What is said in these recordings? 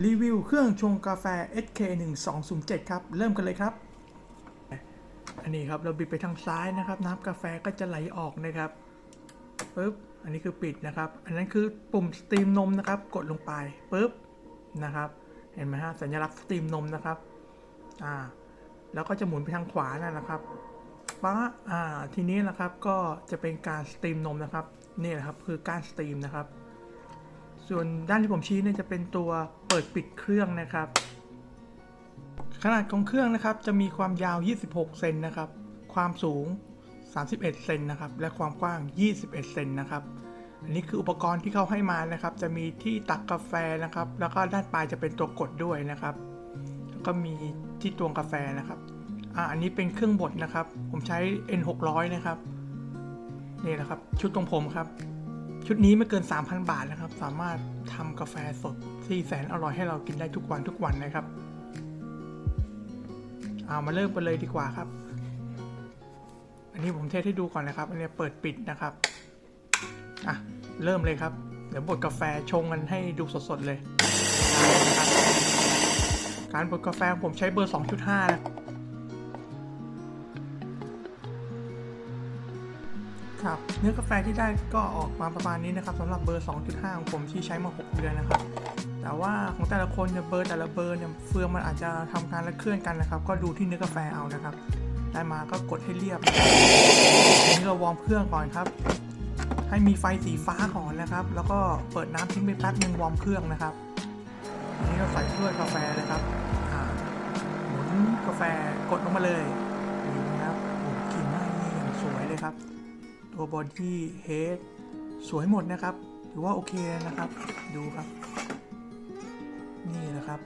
รีวิวเครื่องชงกาแฟ SK 1 2 0 7ครับ เริ่มกันเลยครับ อันนี้ครับเราบิดไปทางซ้ายนะครับ น้ำกาแฟก็จะไหลออกนะครับปึ๊บอันนี้คือปิดนะครับ อันนั้นคือปุ่มสตรีมนมนะครับ กดลงไปปึ๊บนะครับ เห็นไหมฮะสัญลักษณ์สตรีมนมนะครับอ่าแล้วก็จะหมุนไปทางขวานั่นนะครับป๊ะอ่าทีนี้นะครับก็จะเป็นการสตรีมนมนะครับนี่แหละครับคือการสตรีมนะครับ ส่วนด้านที่ผมชี้เนี่ยจะเป็นตัวเปิดปิดเครื่องนะครับ ขนาดของเครื่องนะครับจะมีความยาว 26 เซนนะครับ ความสูง 31 เซนนะครับ และความกว้าง 21 เซนนะครับอันนี้คืออุปกรณ์ที่เขาให้มานะครับ จะมีที่ตักกาแฟนะครับ แล้วก็ด้านปลายจะเป็นตัวกดด้วยนะครับ แล้วก็มีที่ตวงกาแฟนะครับอ่าอันนี้เป็นเครื่องบดนะครับ ผมใช้ N600 นะครับ นี่นะครับ ชุดของผมครับ ชุดนี้ไม่เกิน 3,000 บาทนะครับ สามารถทำกาแฟสดที่แสนอร่อยให้เรากินได้ทุกวันทุกวันนะครับ เอามาเริ่มกันเลยดีกว่าครับ อันนี้ผมเทสให้ดูก่อนนะครับ อันนี้เปิดปิดนะครับ อะ เริ่มเลยครับ เดี๋ยวบดกาแฟชงกันให้ดูสดๆเลย การบดกาแฟผมใช้เบอร์ 2.5นะ ครับ เนื้อกาแฟที่ได้ก็ออกมาประมาณนี้นะครับสำหรับเบอร์ 2.5 ของผมที่ใช้มา 6 เดือนนะครับ แต่ว่าของแต่ละคนเนี่ยเบอร์แต่ละเบอร์เนี่ยเฟืองมันอาจจะทำการละเคลื่อนกันนะครับ ก็ดูที่เนื้อกาแฟเอานะครับ ได้มาก็กดให้เรียบนะครับทีนี้เราวอร์มเครื่องก่อนครับ ให้มีไฟสีฟ้าก่อนนะครับ แล้วก็เปิดน้ำทิ้งไปแป๊บนึงวอร์มเครื่องนะครับทีนี้เราใส่ถ้วยกาแฟเลยครับหมุนกาแฟกดลงมาเลยนี่นะครับโอ้กลิ่นน้านี่ย่างสวยเลยครับ ตัวบอดี้เฮดสวยหมดนะครับถือว่าโอเคนะครับ ดูครับ นี่นะครับ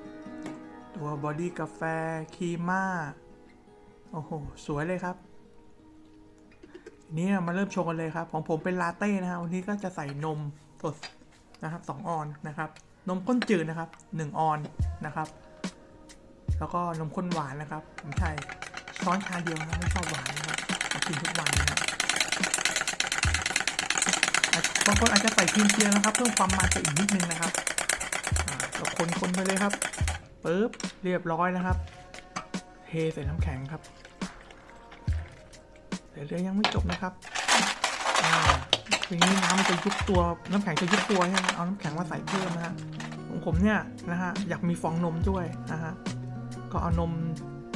ตัวบอดี้กาแฟคีม่าโอ้โห สวยเลยครับทีนี้มาเริ่มชงกันเลยครับ ของผมเป็นลาเต้นะครับวันนี้ก็จะใส่นมสดนะครับสองออนนะครับ นมข้นจืดนะครับหนึ่งออนนะครับ แล้วก็นมข้นหวานนะครับ ผมใช้ช้อนชาเดียวนะไม่ชอบหวานนะครับกินทุกวันนะครับ บางคนอาจจะใส่ครีมเทียมนะครับ เพิ่มความมันไปอีกนิดนึงนะครับก็คนๆไปเลยครับปึ๊บเรียบร้อยนะครับ เทใส่น้ำแข็งครับแต่เรื่องยังไม่จบนะครับทีนี้น้ำมันจะยุบตัวน้ำแข็งจะยุบตัวใช่ไหมเอาน้ำแข็งมาใส่เพิ่มนะฮะของผมเนี่ยนะฮะอยากมีฟองนมด้วยนะฮะก็เอานม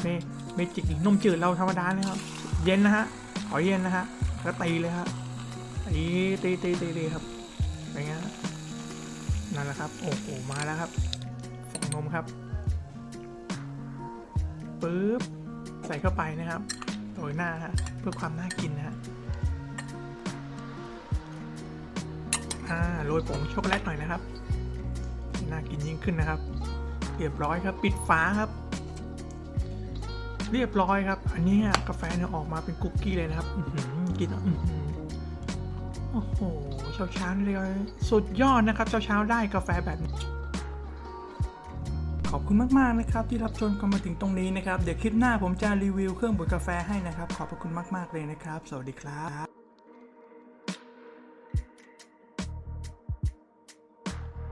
เมเมจิกหรือนมจืดเราธรรมดาเลยครับ เย็นนะฮะขอเย็นนะฮะแล้วตีเลยครับตี ตีตีตีตีครับอย่างเงี้ยนั่นแหละครับโอ้โหมาแล้วครับฟองนมครับปึ๊บใส่เข้าไปนะครับโรยหน้าฮะเพื่อความน่ากินนะฮะอ่าโรยผงช็อกโกแลตหน่อยนะครับน่ากินยิ่งขึ้นนะครับ เรียบร้อยครับ ปิดฝาครับ เรียบร้อยครับ อันนี้กาแฟเนี่ยออกมาเป็นคุกกี้เลยนะครับกินอ โอ้โหเช้าเช้าเลยสุดยอดนะครับเช้าเช้าได้กาแฟแบบนี้ขอบคุณมากๆนะครับที่รับชมกันมาถึงตรงนี้นะครับ เดี๋ยวคลิปหน้าผมจะรีวิวเครื่องบดกาแฟให้นะครับ ขอบพระคุณมากๆเลยนะครับ สวัสดีครับ